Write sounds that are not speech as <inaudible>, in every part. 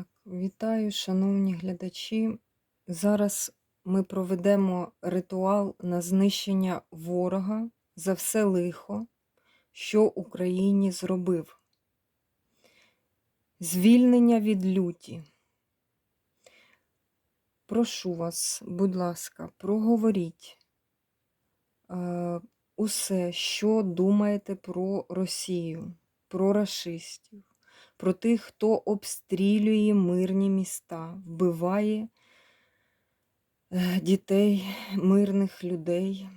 Так, вітаю, шановні глядачі. Зараз ми проведемо ритуал на знищення ворога за все лихо, що Україні зробив. Звільнення від люті. Прошу вас, будь ласка, проговоріть е, усе, що думаєте про Росію, про расистів про тих, хто обстрілює мирні міста, вбиває е, дітей, мирних людей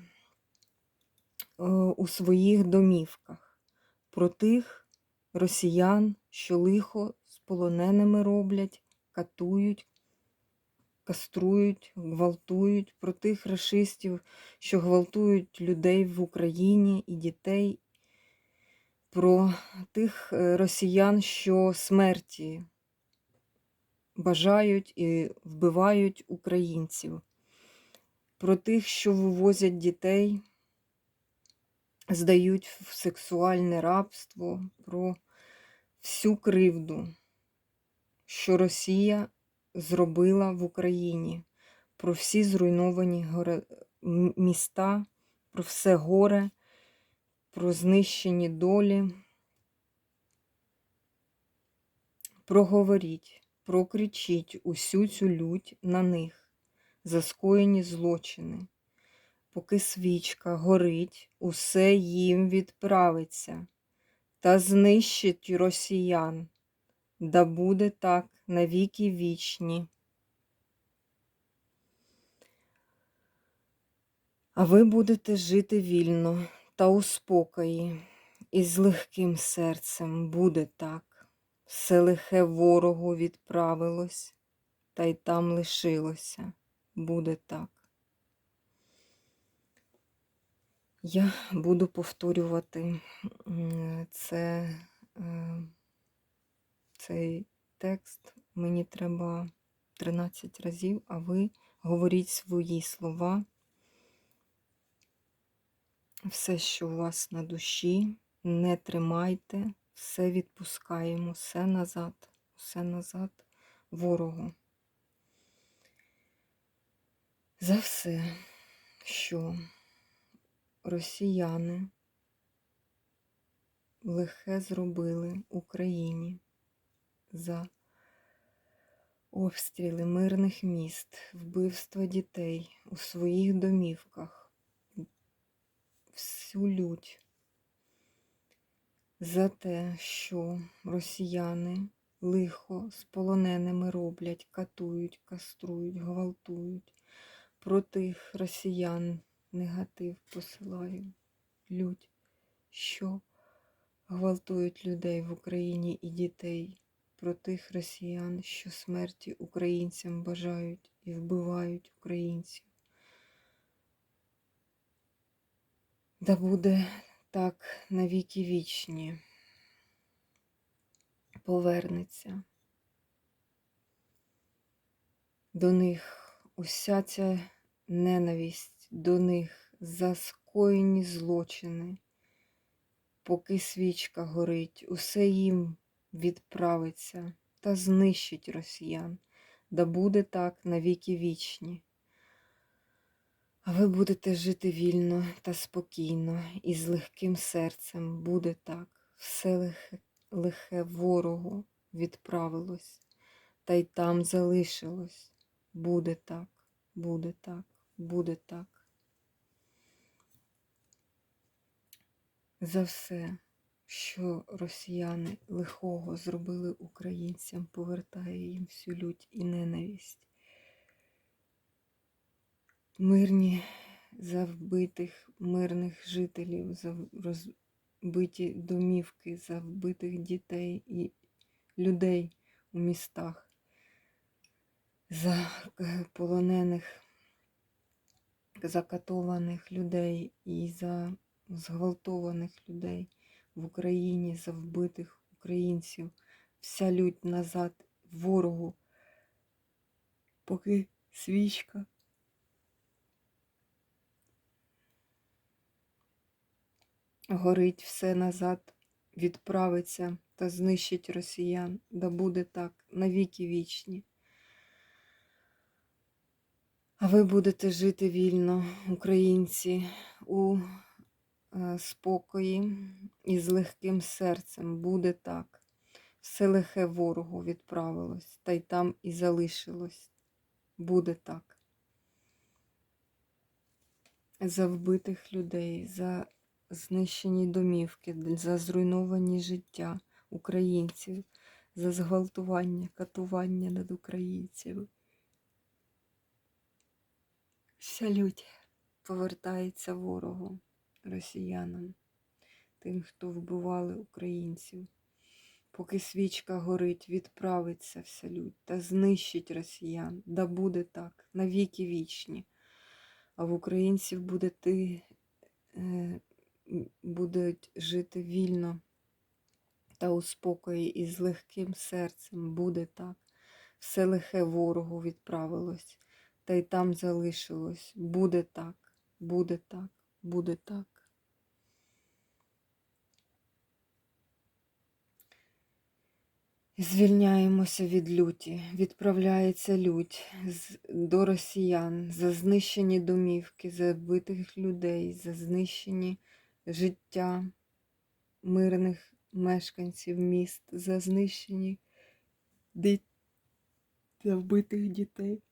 е, у своїх домівках, про тих росіян, що лихо з полоненими роблять, катують, каструють, гвалтують, про тих расистів, що гвалтують людей в Україні і дітей, про тих е, росіян, що смерті бажають і вбивають українців, про тих, що вивозять дітей, здають в сексуальне рабство, про всю кривду, що Росія зробила в Україні, про всі зруйновані міста, про все горе про знищені долі. Проговоріть, прокричіть усю цю лють на них, за скоєні злочини. Поки свічка горить, усе їм відправиться та знищить росіян, да буде так навіки вічні. А ви будете жити вільно та у спокої, і з легким серцем буде так. Все лихе ворогу відправилось, та й там лишилося, буде так. Я буду повторювати це, е, цей текст. Мені треба 13 разів, а ви говоріть свої слова все, що у вас на душі, не тримайте, все відпускаємо, все назад, все назад ворогу. За все, що росіяни лихе зробили Україні за обстріли мирних міст, вбивства дітей у своїх домівках всю лють за те, що росіяни лихо з полоненими роблять, катують, каструють, гвалтують. Про тих росіян негатив посилаю, лють, що гвалтують людей в Україні і дітей, про тих росіян, що смерті українцям бажають і вбивають українців. Да буде так навіки вічні, повернеться. До них уся ця ненависть, до них за скоєні злочини, поки свічка горить, усе їм відправиться та знищить росіян, да буде так навіки вічні. Ви будете жити вільно та спокійно, і з легким серцем буде так. Все лихе, лихе ворогу відправилось, та й там залишилось. Буде так, буде так, буде так. За все, що росіяни лихого зробили українцям, повертає їм всю лють і ненависть мирні за вбитих мирних жителів, за розбиті домівки, за вбитих дітей і людей у містах, за полонених, закатованих людей і за зґвалтованих людей в Україні, за вбитих українців, вся лють назад ворогу, поки свічка. Горить все назад, відправиться та знищить росіян, да буде так навіки вічні. А ви будете жити вільно, українці, у е, спокої і з легким серцем. Буде так. Все лихе ворогу відправилось, та й там і залишилось. Буде так. За вбитих людей, за знищені домівки, за зруйновані життя українців, за зґвалтування, катування над українцями. Вся лють повертається ворогу, росіянам, тим, хто вбивали українців. Поки свічка горить, відправиться вся лють та знищить росіян, да буде так, навіки вічні. А в українців буде ти, е, будуть жити вільно та у спокої і з легким серцем буде так. Все лихе ворогу відправилось, та й там залишилось. Буде так, буде так, буде так. Звільняємося від люті, відправляється лють до росіян за знищені домівки, за вбитих людей, за знищені життя мирних мешканців міст, за знищені дит... за вбитих дітей,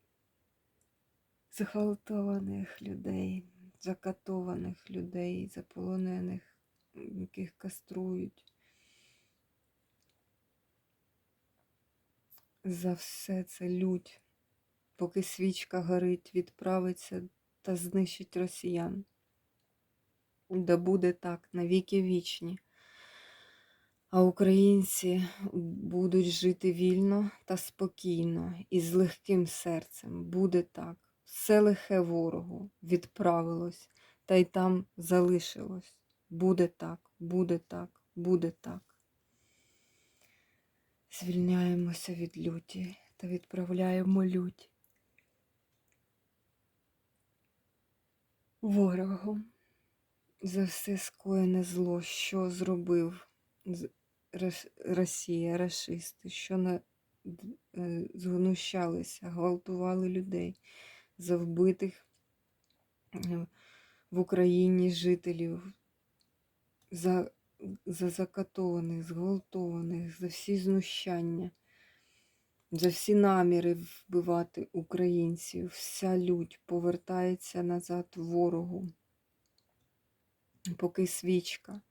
зґвалтованих людей, закатованих людей, заполонених, яких каструють. За все це лють, поки свічка горить, відправиться та знищить росіян. Да буде так навіки вічні. А українці будуть жити вільно та спокійно і з легким серцем. Буде так. Все лихе ворогу відправилось, та й там залишилось. Буде так, буде так, буде так. Звільняємося від люті та відправляємо лють ворогу за все скоєне зло, що зробив Росія, расисти, що на, е, гвалтували людей за вбитих е, в Україні жителів, за за закатованих, зґвалтованих, за всі знущання, за всі наміри вбивати українців, вся лють повертається назад ворогу, поки свічка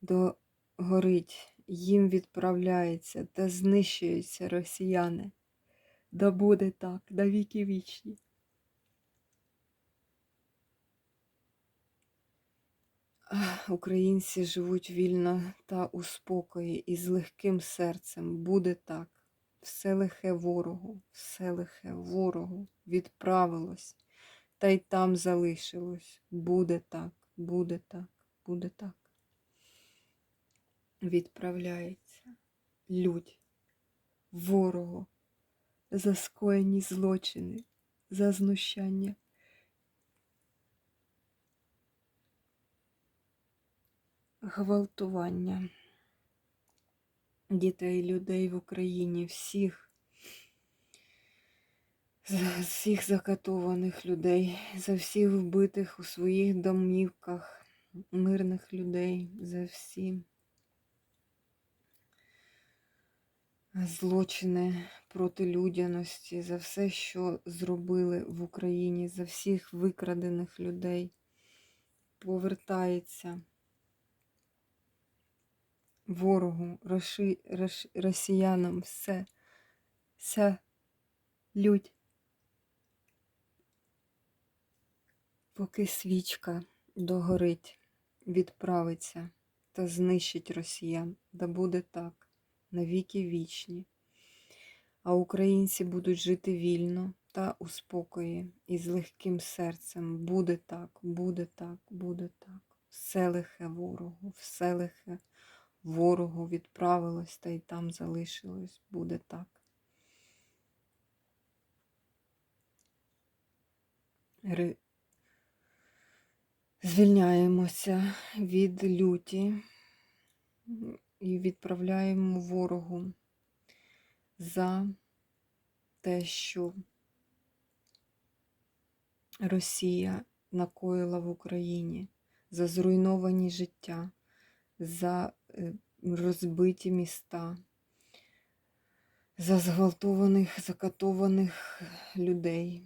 догорить, їм відправляється та знищуються росіяни. Да буде так, на віки вічні. Українці живуть вільно та у спокої і з легким серцем. Буде так. Все лихе ворогу, все лихе ворогу відправилось, та й там залишилось. Буде так, буде так, буде так. Відправляється лють ворогу за скоєні злочини, за знущання. гвалтування дітей, людей в Україні, всіх, за всіх закатованих людей, за всіх вбитих у своїх домівках, мирних людей, за всі злочини проти людяності, за все, що зробили в Україні, за всіх викрадених людей, повертається ворогу, росіянам все, вся лють. Поки свічка догорить, відправиться та знищить росіян, да буде так, навіки вічні. А українці будуть жити вільно та у спокої і з легким серцем. Буде так, буде так, буде так. Все лихе ворогу, все лихе ворогу відправилось та й там залишилось. Буде так. Ри... Звільняємося від люті, і відправляємо ворогу за те, що Росія накоїла в Україні, за зруйновані життя, за е, розбиті міста, за зґвалтованих, закатованих людей,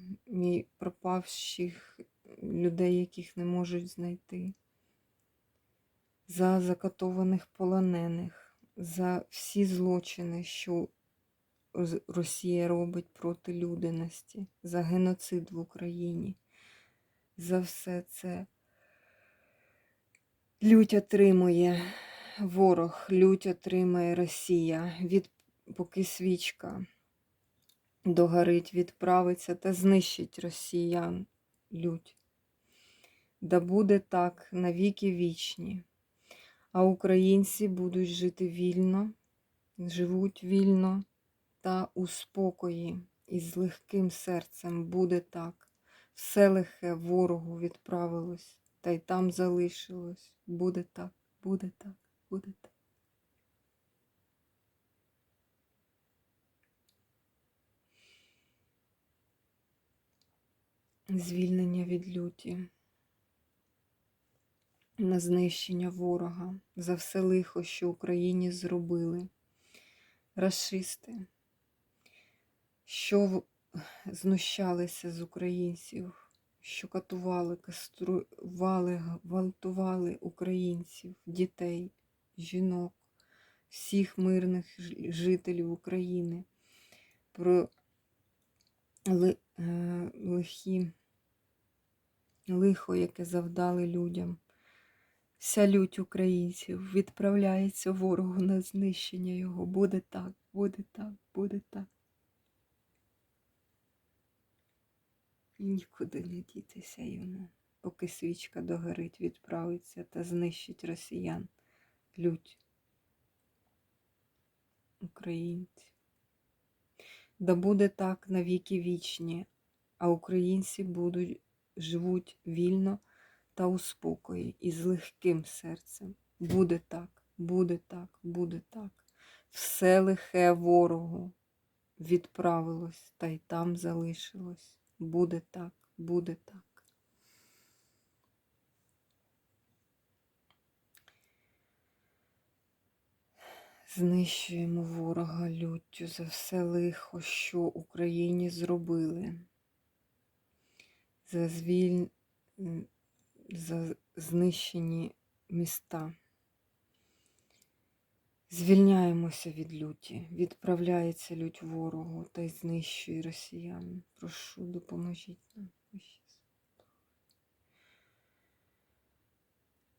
пропавших людей, яких не можуть знайти, за закатованих полонених, за всі злочини, що Росія робить проти людяності, за геноцид в Україні. За все це лють отримує ворог, лють отримає Росія, від поки свічка догорить, відправиться та знищить росіян лють. Да буде так навіки вічні, а українці будуть жити вільно, живуть вільно та у спокої, і з легким серцем буде так. Все лихе ворогу відправилось, та й там залишилось. Буде так, буде так, буде так. Звільнення від люті, на знищення ворога за все лихо, що Україні зробили. Рашисти, що знущалися з українців, що катували, кастрували, гвалтували українців, дітей, жінок, всіх мирних жителів України, про е, лихі, лихо, яке завдали людям. Вся лють українців відправляється ворогу на знищення його. Буде так, буде так, буде так. Нікуди не дітися йому, поки свічка догорить, відправиться та знищить росіян. Лють українців. Да буде так навіки вічні, а українці будуть, живуть вільно та у спокої і з легким серцем. Буде так, буде так, буде так. Все лихе ворогу відправилось та й там залишилось. Буде так, буде так. Знищуємо ворога люттю за все лихо, що Україні зробили. За звіль... за знищені міста. Звільняємося від люті, відправляється лють ворогу та й знищує росіян. Прошу, допоможіть нам. Ощі.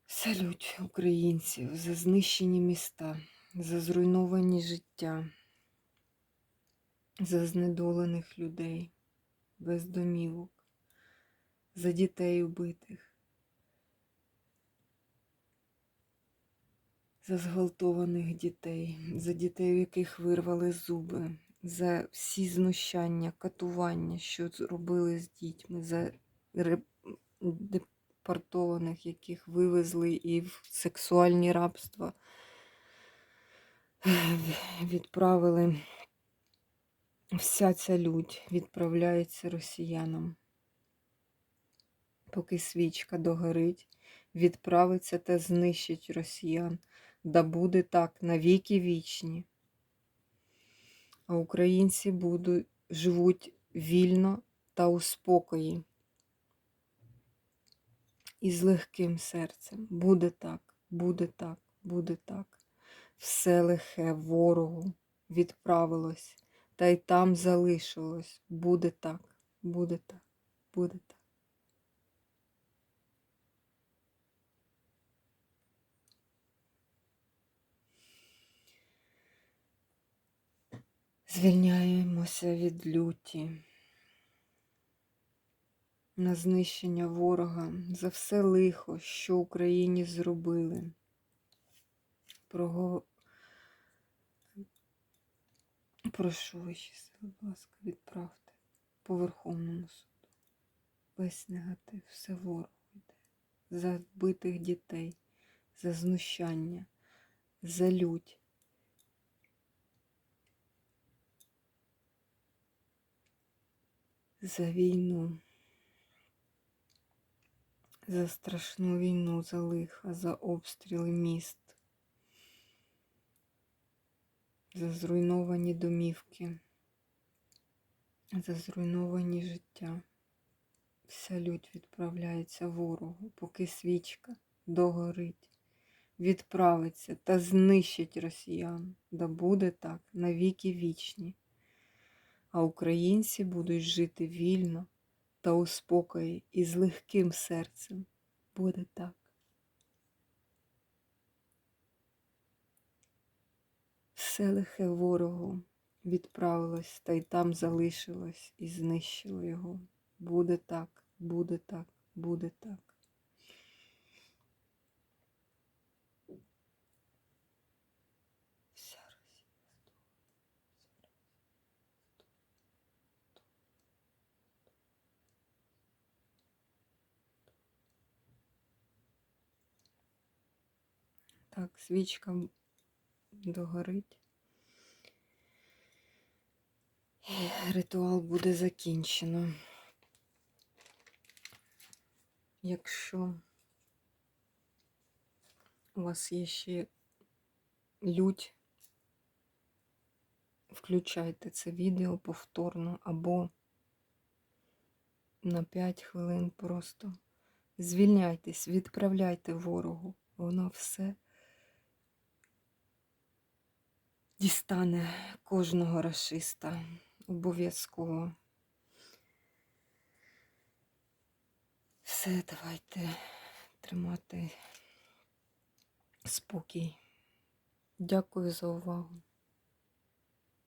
Вся лють українців за знищені міста, за зруйновані життя, за знедолених людей, без домівок, за дітей убитих. За зґвалтованих дітей, за дітей, у яких вирвали зуби, за всі знущання, катування, що зробили з дітьми, за депортованих, яких вивезли і в сексуальні рабства <sighs> відправили. Вся ця лють відправляється росіянам. Поки свічка догорить, відправиться та знищить росіян. Да буде так навіки вічні. А українці будуть, живуть вільно та у спокої. І з легким серцем. Буде так, буде так, буде так. Все лихе ворогу відправилось, та й там залишилось. Буде так, буде так, буде так. Звільняємося від люті на знищення ворога за все лихо, що Україні зробили. Прого... Прошу вищі будь ласка, відправте по Верховному суду. Весь негатив, все ворогу йде. За вбитих дітей, за знущання, за лють. За війну, за страшну війну, за лиха, за обстріли міст, за зруйновані домівки, за зруйновані життя. Вся лють відправляється ворогу, поки свічка догорить, відправиться та знищить росіян. Да буде так навіки вічні. А українці будуть жити вільно та у спокої і з легким серцем. Буде так. Все лихе ворогу відправилось та й там залишилось і знищило його. Буде так, буде так, буде так. Так, свічка догорить. Ритуал буде закінчено. Якщо у вас є ще лють, включайте це відео повторно або на 5 хвилин просто звільняйтесь, відправляйте ворогу. Воно все дістане кожного расиста обов'язково. Все, давайте тримати спокій. Дякую за увагу.